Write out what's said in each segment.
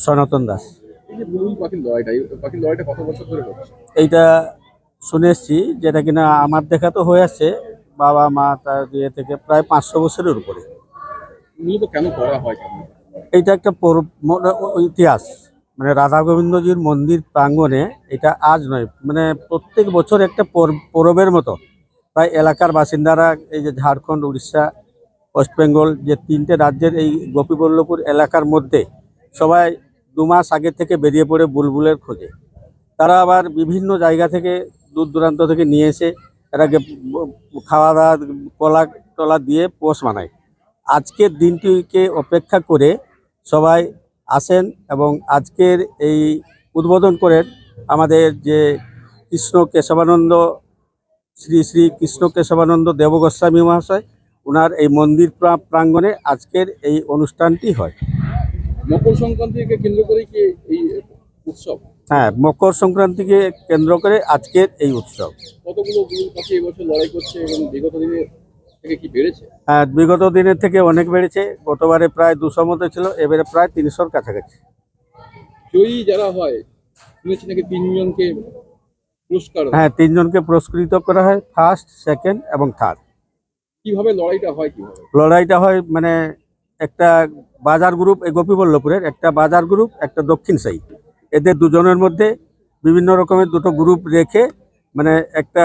সনাতন দাস। এইটা শুনে এসছি যেটা কিনা আমার দেখা তো হয়ে আসছে বাবা মা তার ইয়ে থেকে প্রায় পাঁচশো বছরের উপরে। হয় এইটা একটা ইতিহাস। মানে রাধা গোবিন্দজির মন্দির প্রাঙ্গণে এটা আজ নয় মানে প্রত্যেক বছর একটা পর- পরবের মতো। প্রায় এলাকার বাসিন্দারা এই যে ঝাড়খণ্ড উড়িষ্যা ওয়েস্ট বেঙ্গল যে তিনটে রাজ্যের এই গোপীবল্লভপুর এলাকার মধ্যে সবাই দু মাস আগে থেকে বেরিয়ে পড়ে বুলবুলের খোঁজে। তারা আবার বিভিন্ন জায়গা থেকে দূর দূরান্ত থেকে নিয়ে এসে এটাকে খাওয়া দাওয়া কলা টলা দিয়ে পোষ মানায়। আজকের দিনটিকে অপেক্ষা করে সবাই আসেন এবং আজকের এই উদ্বোধন করেন আমাদের যে কৃষ্ণ কেশবানন্দ, শ্রী শ্রী কৃষ্ণ কেশবানন্দ দেবগোস্বামী মহাশয়। ওনার এই মন্দির প্রা- প্রাঙ্গণে আজকের এই অনুষ্ঠানটি হয়। মকর সংক্রান্তিকে কেন্দ্র করে কি এই উৎসব? হ্যাঁ মকর সংক্রান্তিকে কেন্দ্র করে আজকের এই উৎসব। কতগুলো পাখি এবছর লড়াই করছে এবং বিগত দিনে থেকে কি বেড়েছে? হ্যাঁ বিগত দিনের থেকে অনেক বেড়েছে। গতবারে প্রায় দুশো মতো ছিল এবারে প্রায় তিনশোর কাছাকাছি। জয়ী যারা হয় শুনেছি নাকি তিনজনকে পুরস্কার হ্যাঁ? তিনজনকে পুরস্কৃত করা হয় ফার্স্ট সেকেন্ড এবং থার্ড কীভাবে লড়াইটা হয় কীভাবে? লড়াইটা হয় মানে একটা বাজার গ্রুপ, এই গোপীবল্লভপুরের একটা বাজার গ্রুপ, একটা দক্ষিণ সাই। এদের দুজনের মধ্যে বিভিন্ন রকমের দুটো গ্রুপ রেখে মানে একটা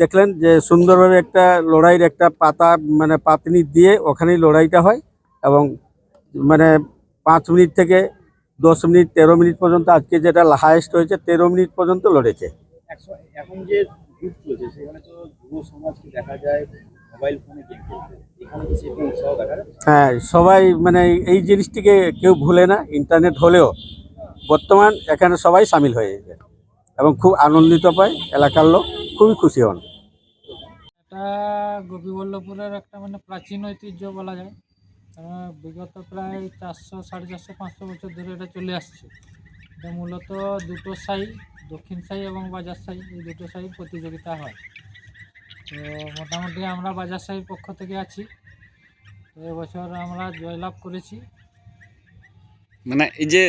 দেখলেন যে সুন্দরভাবে একটা লড়াইয়ের একটা পাতা মানে পাতনি দিয়ে ওখানেই লড়াইটা হয় এবং মানে পাঁচ মিনিট থেকে দশ মিনিট, তেরো মিনিট পর্যন্ত, আজকে যেটা হায়েস্ট হয়েছে, তেরো মিনিট পর্যন্ত লড়েছে। এখন যে যুগ চলছে, সেখানে তো যুব সমাজকে দেখা যায় মোবাইল ফোনে গেম হ্যাঁ সবাই মানে এই জিনিসটিকে কেউ ভুলে না ইন্টারনেট হলেও বর্তমান এখানে সবাই সামিল হয়ে যাবে এবং খুব আনন্দিত পায়, এলাকার লোক খুবই খুশি হন। এটা গোপীবল্লভপুরের একটা মানে প্রাচীন ঐতিহ্য বলা যায়। বিগত প্রায় চারশো, সাড়ে চারশো, পাঁচশো বছর ধরে এটা চলে আসছে। এটা মূলত দুটো সাই, দক্ষিণ সাই এবং বাজার সাই, এই দুটো সাই প্রতিযোগিতা হয়। তো মোটামুটি আমরা বাজার সাইয়ের পক্ষ থেকে আছি। এবছর আমরা জয়লাভ করেছি। মানে এই যে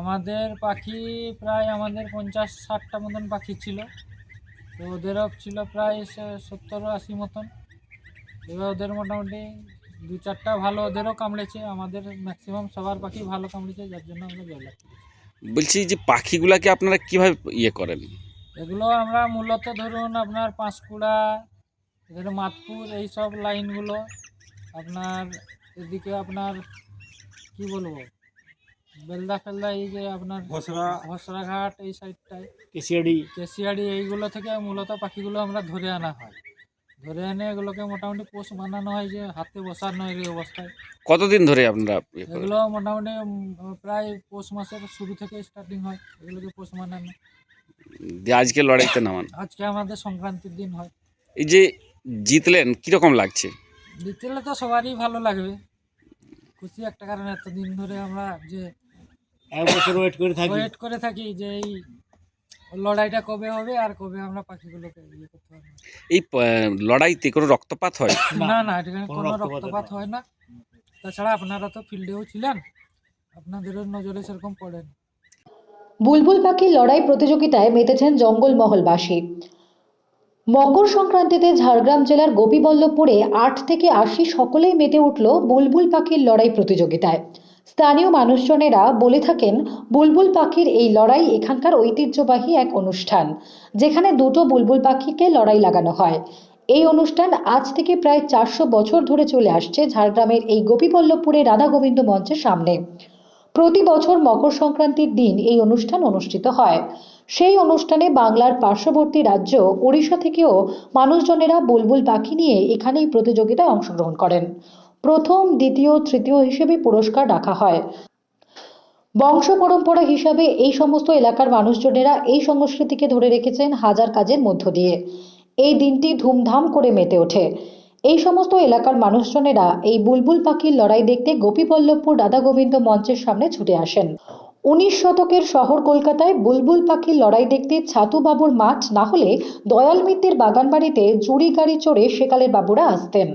আমাদের পাখি প্রায় আমাদের পঞ্চাশ ষাটটা মতন পাখি ছিল। তো ওদেরও ছিল প্রায় সত্তর আশি মতন। এবার ওদের মোটামুটি দু চারটা ভালো ওদেরও কামড়েছে। আমাদের ম্যাক্সিমাম সবার পাখি ভালো কামড়েছে যার জন্য আমরা জয়লাভ করেছি। বলছি যে পাখিগুলাকে আপনারা কীভাবে ইয়ে করেন? এগুলো আমরা মূলত ধরুন আপনার পাঁশকুড়া এখানে মাতপুর এই সব লাইনগুলো আপনার এদিকে আপনার কি বলব? বেলদা ফেলদা এই যে আপনার ঘসড়াঘাট এই সাইডটায়। কেসিয়াডি কেসিয়াড়ি এইগুলো থেকে মূলত পাখিগুলো আমরা ধরে আনা হয়। ধরে এনে এগুলোকে মোটামুটি পোষ বানানো হয় যে হাতে বসানো হয় এই অবস্থায়। কতদিন ধরে আপনারা এগুলো মোটামুটি প্রায় পৌষ মাসের শুরু থেকে স্টার্টিং হয় এগুলোকে পোষ বানানো দিয়ে আজকে লড়াইতে নামান। আজকে আমাদের সংক্রান্তির দিন হয়। এই যে জিতলেন কীরকম লাগছে? জিতলে তো সবারই ভালো লাগবে। খুশি একটা কারণ এতদিন ধরে আমরা যে এক বছর ওয়েট করে থাকি। ওয়েট করে থাকি যে এই লড়াইটা কবে হবে আর কবে আমরা পাখিগুলোকে ইয়ে করতে পারব। এই লড়াইতে কোনো রক্তপাত হয়? না না এখানে কোনো কোনো রক্তপাত রক্তপাত হয় না। তাছাড়া আপনারা তো ফিল্ডেও ছিলেন আপনাদেরও নজরে সেরকম পড়েন। বুলবুল পাখির লড়াই প্রতিযোগিতায় মেতেছেন জঙ্গলমহলবাসী। মকর সংক্রান্তিতে ঝাড়গ্রাম জেলার গোপীবল্লভপুরে আট থেকে আশি সকলেই মেতে উঠল বুলবুল পাখির লড়াই প্রতিযোগিতায়। স্থানীয় মানুষজনেরা বলে থাকেন, বুলবুল পাখির এই লড়াই এখানকার ঐতিহ্যবাহী এক অনুষ্ঠান, যেখানে দুটো বুলবুল পাখিকে লড়াই লাগানো হয়। এই অনুষ্ঠান আজ থেকে প্রায় চারশো বছর ধরে চলে আসছে ঝাড়গ্রামের এই গোপীবল্লভপুরে রাধা গোবিন্দ মঞ্চের সামনে। প্রতি বছর মকর সংক্রান্তির দিন এই অনুষ্ঠান অনুষ্ঠিত হয়। সেই অনুষ্ঠানে বাংলার পার্শ্ববর্তী রাজ্য, ওড়িশা থেকেও মানুষজনেরা বুলবুল পাখি নিয়ে এখানেই প্রতিযোগিতায় অংশগ্রহণ করেন। প্রথম, দ্বিতীয়, তৃতীয় হিসেবে পুরস্কার রাখা হয়। বংশ পরম্পরা হিসাবে এই সমস্ত এলাকার মানুষজনেরা এই সংস্কৃতিকে ধরে রেখেছেন হাজার কাজের মধ্য দিয়ে। এই দিনটি ধুমধাম করে মেতে ওঠে। এই সমস্ত এলাকার মানুষজনেরা এই বুলবুল পাখির লড়াই দেখতে গোপীবল্লভপুর রাধা গোবিন্দ মঞ্চের সামনে ছুটে আসেন। উনিশ শতকের শহর কলকাতায় বুলবুল পাখির লড়াই দেখতে ছাতু বাবুর মাঠ না হলে দয়াল মিত্রের বাগানবাড়িতে জুড়ি গাড়ি চড়ে সেকালের বাবুরা আসতেন।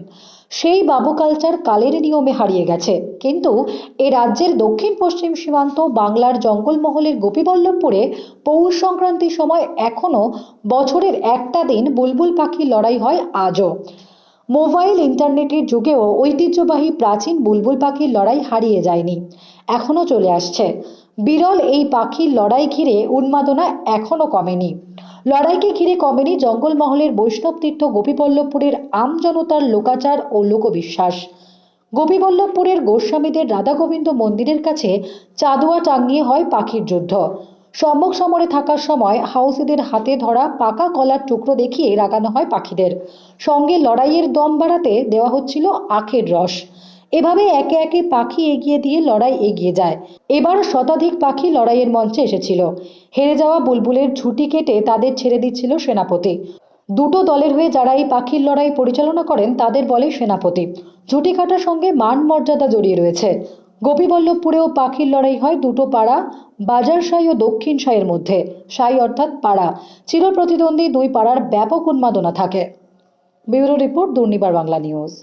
সেই বাবু কালচার কালের নিয়মে হারিয়ে গেছে। কিন্তু এ রাজ্যের দক্ষিণ পশ্চিম সীমান্ত বাংলার জঙ্গলমহলের গোপীবল্লভপুরে পৌষ সংক্রান্তির সময় এখনও বছরের একটা দিন বুলবুল পাখির লড়াই হয় আজও। মোবাইল ইন্টারনেটের যুগেও ঐতিহ্যবাহী প্রাচীন বুলবুল পাখির লড়াই হারিয়ে যায়নি, এখনও চলে আসছে। বিরল এই পাখির লড়াই ঘিরে উন্মাদনা এখনও কমেনি। লড়াইকে ঘিরে কমেনি জঙ্গলমহলের বৈষ্ণব তীর্থ গোপীবল্লভপুরের আমজনতার লোকাচার ও লোকবিশ্বাস। গোপীবল্লভপুরের গোস্বামীদের রাধা গোবিন্দ মন্দিরের কাছে চাঁদোয়া টাঙিয়ে হয় পাখির যুদ্ধ। সম্মুখ সমরে থাকার সময় হাউসিদের হাতে ধরা পাকা কলার টুকরো দেখিয়ে রাগানো হয় পাখিদের। সঙ্গে লড়াইয়ের দম বাড়াতে দেওয়া হচ্ছিল আখের রস। এভাবে একে একে পাখি এগিয়ে দিয়ে লড়াই এগিয়ে যায়। এবার শতাধিক পাখি লড়াইয়ের মঞ্চে এসেছিল। হেরে যাওয়া বুলবুলের ঝুঁটি কেটে তাদের ছেড়ে দিচ্ছিল সেনাপতি। দুটো দলের হয়ে যারা এই পাখির লড়াই পরিচালনা করেন তাদের বলে সেনাপতি। ঝুঁটি কাটার সঙ্গে মান মর্যাদা জড়িয়ে রয়েছে। গোপীবল্লভপুরেও পাখির লড়াই হয় দুটো পাড়া, বাজার সাই ও দক্ষিণ সাইয়ের মধ্যে। সাই অর্থাৎ পাড়া। চিরপ্রতিদ্বন্দ্বী দুই পাড়ার ব্যাপক উন্মাদনা থাকে। Bureau report Durnibar Bangla news.